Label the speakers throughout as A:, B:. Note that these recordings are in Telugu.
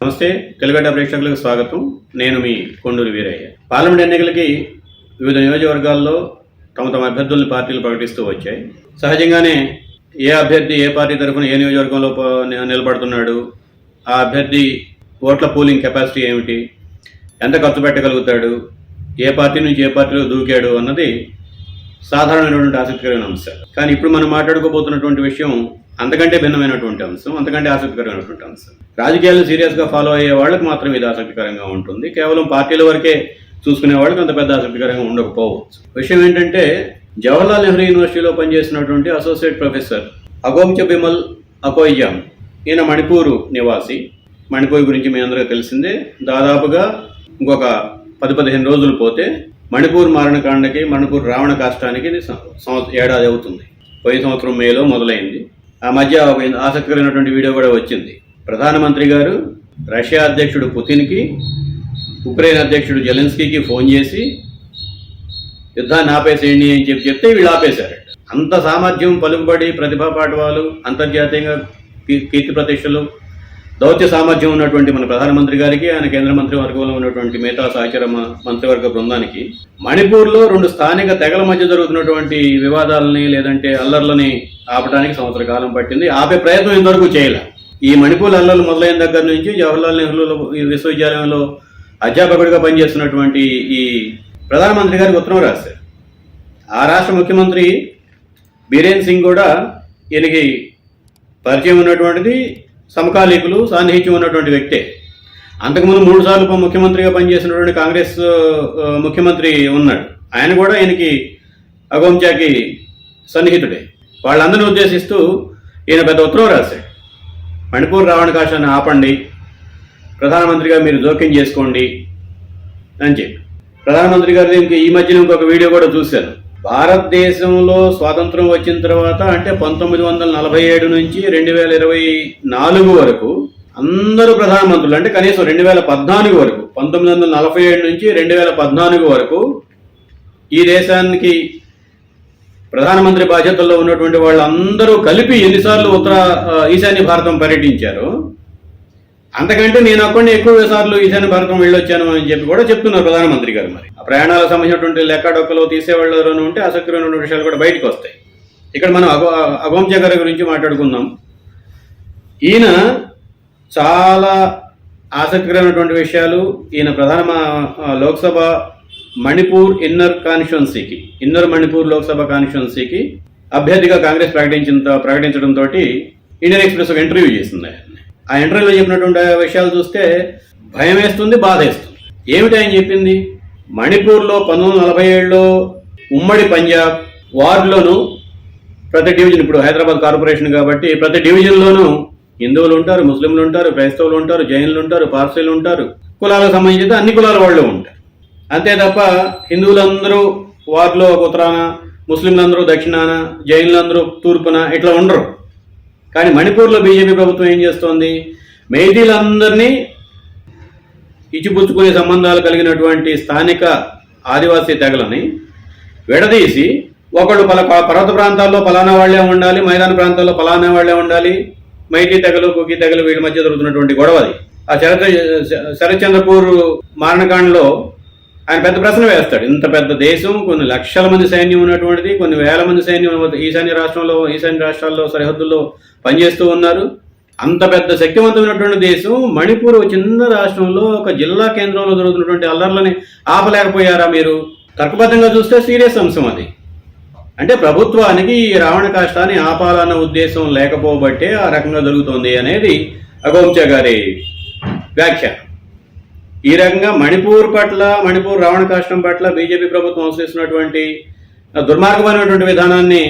A: నమస్తే తెలుగడ్డ ప్రేక్షకులకు స్వాగతం. నేను మీ కొండూరు వీరయ్య. పార్లమెంట్ ఎన్నికలకి వివిధ నియోజకవర్గాల్లో తమ తమ అభ్యర్థులను పార్టీలు ప్రకటిస్తూ వచ్చాయి. సహజంగానే ఏ అభ్యర్థి ఏ పార్టీ తరఫున ఏ నియోజకవర్గంలో నిలబడుతున్నాడు? ఆ అభ్యర్థి ఓట్ల పోలింగ్ కెపాసిటీ ఏమిటి? ఎంత ఖర్చు పెట్టగలుగుతాడు? ఏ పార్టీ నుంచి ఏ పార్టీలో దూకాడు అన్నది సాధారణమైనటువంటి ఆసక్తికరమైన అంశం. కానీ ఇప్పుడు మనం మాట్లాడుకోబోతున్నటువంటి విషయం అంతకంటే భిన్నమైనటువంటి అంశం అంతకంటే ఆసక్తికరమైనటువంటి అంశం. రాజకీయాలను సీరియస్గా ఫాలో అయ్యే వాళ్ళకి మాత్రం ఇది ఆసక్తికరంగా ఉంటుంది. కేవలం పార్టీల వరకే చూసుకునే వాళ్ళకి అంత పెద్ద ఆసక్తికరంగా ఉండకపోవచ్చు. విషయం ఏంటంటే జవహర్లాల్ నెహ్రూ యూనివర్సిటీలో పనిచేసినటువంటి అసోసియేట్ ప్రొఫెసర్ అగోమ్చ బిమల్ అకోయ్యామ్. ఈయన మణిపూరు నివాసి. మణిపూర్ గురించి మీ అందరికీ తెలిసిందే. దాదాపుగా ఇంకొక పది పదిహేను రోజులు పోతే మణిపూర్ మారణకాండకి మణిపూర్ రావణ కాష్టానికి సంవత్సరం ఏడాది అవుతుంది. పోయిన సంవత్సరం మేలో మొదలైంది. ఆ మధ్య ఒక ఆసక్తికరమైనటువంటి వీడియో కూడా వచ్చింది. ప్రధానమంత్రి గారు రష్యా అధ్యక్షుడు పుతిన్కి ఉక్రెయిన్ అధ్యక్షుడు జెలెన్స్కీకి ఫోన్ చేసి యుద్ధాన్ని ఆపేసేయండి అని చెప్పి చెప్తే వీళ్ళు ఆపేశారట అంత సామర్థ్యం పలుకుబడి ప్రతిభా పాఠవాలు అంతర్జాతీయంగా కీర్తి ప్రతిష్టలు దౌత్య సామర్థ్యం ఉన్నటువంటి మన ప్రధానమంత్రి గారికి ఆయన కేంద్ర మంత్రి వర్గంలో ఉన్నటువంటి మిగతా సహచర మంత్రివర్గ బృందానికి మణిపూర్లో రెండు స్థానిక తెగల మధ్య జరుగుతున్నటువంటి వివాదాలని లేదంటే అల్లర్లని ఆపడానికి సంవత్సర కాలం పట్టింది. ఆపే ప్రయత్నం ఇంతవరకు చేయలే. ఈ మణిపూర్ అల్లర్లు మొదలైన దగ్గర నుంచి జవహర్లాల్ నెహ్రూ విశ్వవిద్యాలయంలో అధ్యాపకుడిగా పనిచేస్తున్నటువంటి ఈ ప్రధానమంత్రి గారికి ఉత్తరం రాశారు. ఆ రాష్ట్ర ముఖ్యమంత్రి బీరేన్ సింగ్ కూడా ఈయనకి పరిచయం ఉన్నటువంటిది. సమకాలీకులు సాన్నిహిత్యం ఉన్నటువంటి వ్యక్తే. అంతకుముందు మూడు సార్లు ముఖ్యమంత్రిగా పనిచేసినటువంటి కాంగ్రెస్ ముఖ్యమంత్రి ఉన్నాడు. ఆయన కూడా ఈయనకి అగోంచాకి సన్నిహితుడే. వాళ్ళందరినీ ఉద్దేశిస్తూ ఈయన పెద్ద ఉత్తరం రాశాడు. మణిపూర్ రావణకాశాన్ని ఆపండి. ప్రధానమంత్రిగా మీరు జోక్యం చేసుకోండి అని చెప్పి. ప్రధానమంత్రి గారు దీనికి ఈ మధ్యన ఇంకొక వీడియో కూడా చూశాను. భారతదేశంలో స్వాతంత్రం వచ్చిన తర్వాత అంటే పంతొమ్మిది వందల నలభై ఏడు నుంచి రెండు వేల ఇరవై నాలుగు వరకు అందరూ ప్రధానమంత్రులు అంటే కనీసం రెండు వేల పద్నాలుగు వరకు పంతొమ్మిది వందల నలభై ఏడు నుంచి రెండు వేల పద్నాలుగు వరకు ఈ దేశానికి ప్రధానమంత్రి బాధ్యతల్లో ఉన్నటువంటి వాళ్ళందరూ కలిపి ఎన్నిసార్లు ఉత్తర ఈశాన్య భారతం పర్యటించారు. అంతకంటే నేను అక్కడ ఎక్కువ సార్లు ఈశాన్య భారతం వెళ్ళొచ్చాను అని చెప్పి కూడా చెప్తున్నారు ప్రధానమంత్రి గారు మరి. ఆ ప్రయాణాలకు సంబంధించినటువంటి లెక్కడొక్కలు తీసేవాళ్ళు ఉంటే ఆసక్తికరమైన విషయాలు కూడా బయటకు వస్తాయి. ఇక్కడ మనం అగో అగోంజ గారి గురించి మాట్లాడుకుందాం. ఈయన చాలా ఆసక్తికరమైనటువంటి విషయాలు. ఈయన ప్రధాన లోక్సభ మణిపూర్ ఇన్నర్ కాన్స్టిట్యున్సీకి ఇన్నర్ మణిపూర్ లోక్సభ కాన్స్టిట్యున్సీకి అభ్యర్థిగా కాంగ్రెస్ ప్రకటించిన ప్రకటించడంతో ఇండియన్ ఎక్స్ప్రెస్ ఒక ఇంటర్వ్యూ చేసింది ఆయన ఆ ఇంటర్వ్యూలో చెప్పినటువంటి విషయాలు చూస్తే భయం వేస్తుంది బాధ వేస్తుంది ఏమిటి ఆయన చెప్పింది? మణిపూర్లో పంతొమ్మిది నలభై ఏడులో ఉమ్మడి పంజాబ్ వార్డులోను ప్రతి డివిజన్ ఇప్పుడు హైదరాబాద్ కార్పొరేషన్ కాబట్టి ప్రతి డివిజన్లోనూ హిందువులు ఉంటారు ముస్లింలు ఉంటారు క్రైస్తవులు ఉంటారు జైనులు ఉంటారు పార్సీలు ఉంటారు. కులాలకు సంబంధించి అన్ని కులాల వాళ్ళు ఉంటారు. అంతే తప్ప హిందువులందరూ వార్డులో ఒక ఉత్తరాన ముస్లింలందరూ దక్షిణాన జైనులందరూ తూర్పున ఇట్లా ఉండరు. కానీ మణిపూర్లో బీజేపీ ప్రభుత్వం ఏం చేస్తోంది? మేధీలందరినీ ఇచ్చిపుచ్చుకునే సంబంధాలు కలిగినటువంటి స్థానిక ఆదివాసీ తెగలని విడదీసి ఒకళ్ళు పల పర్వత ప్రాంతాల్లో పలానా వాళ్ళే ఉండాలి మైదాన ప్రాంతాల్లో పలానా వాళ్ళే ఉండాలి మైటీ తెగలు కుకి తెగలు వీళ్ళ మధ్య జరుగుతున్నటువంటి గొడవ అది. ఆ శరత్ శరత్చంద్రపూర్ మారణకాండలో ఆయన పెద్ద ప్రశ్న వేస్తాడు. ఇంత పెద్ద దేశం కొన్ని లక్షల మంది సైన్యం ఉన్నటువంటిది కొన్ని వేల మంది సైన్యం ఈశాన్య రాష్ట్రంలో ఈశాన్య రాష్ట్రాల్లో సరిహద్దుల్లో పనిచేస్తూ ఉన్నారు. అంత పెద్ద శక్తివంతమైనటువంటి దేశం మణిపూర్ చిన్న రాష్ట్రంలో ఒక జిల్లా కేంద్రంలో జరుగుతున్నటువంటి అల్లర్లని ఆపలేకపోయారా మీరు? తర్కబద్ధంగా చూస్తే సీరియస్ అంశం అది. అంటే ప్రభుత్వానికి ఈ రావణ కాష్టాన్ని ఆపాలన్న ఉద్దేశం లేకపోబట్టే ఆ రకంగా జరుగుతోంది అనేది అగోంచ గారి వ్యాఖ్య. ఈ రకంగా మణిపూర్ పట్ల మణిపూర్ రావణ కాష్టం పట్ల బీజేపీ ప్రభుత్వం అనుసరిస్తున్నటువంటి దుర్మార్గమైనటువంటి విధానాన్ని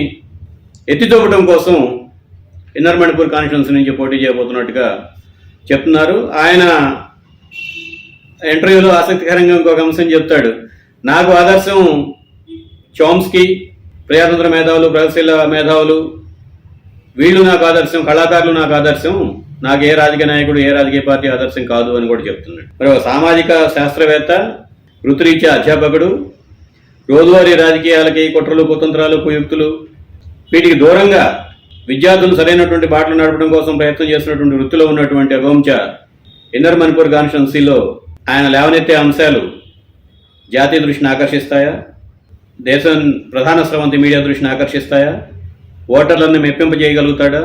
A: ఎత్తిచూపడం కోసం ఇన్నర్ మణిపూర్ కాన్స్టిట్యున్సీ నుంచి పోటీ చేయబోతున్నట్టుగా చెప్తున్నారు. ఆయన ఇంటర్వ్యూలో ఆసక్తికరంగా ఇంకొక అంశం చెప్తాడు. నాకు ఆదర్శం చోమ్స్కి ప్రజాతంత్ర మేధావులు ప్రగతిశీల మేధావులు. వీళ్ళు నాకు ఆదర్శం కళాకారులు నాకు ఆదర్శం. నాకు ఏ రాజకీయ నాయకుడు ఏ రాజకీయ పార్టీ ఆదర్శం కాదు అని కూడా చెప్తున్నాడు. మరి ఒక సామాజిక శాస్త్రవేత్త వృత్తిరీత్యా అధ్యాపకుడు రోజువారీ రాజకీయాలకి కుట్రలు కుతంత్రాలు కుయుక్తులు వీటికి దూరంగా విద్యార్థులు సరైనటువంటి బాటలు నడపడం కోసం ప్రయత్నం చేస్తున్నటువంటి వృత్తిలో ఉన్నటువంటి అగోంచ ఇన్నర్ మణిపూర్ కాన్స్టిట్యున్సీలో ఆయన లేవనెత్తే అంశాలు జాతీయ దృష్టిని ఆకర్షిస్తాయా? దేశం ప్రధాన స్రవంతి మీడియా దృష్టిని ఆకర్షిస్తాయా? ఓటర్లను మెప్పింపజేయగలుగుతాడా?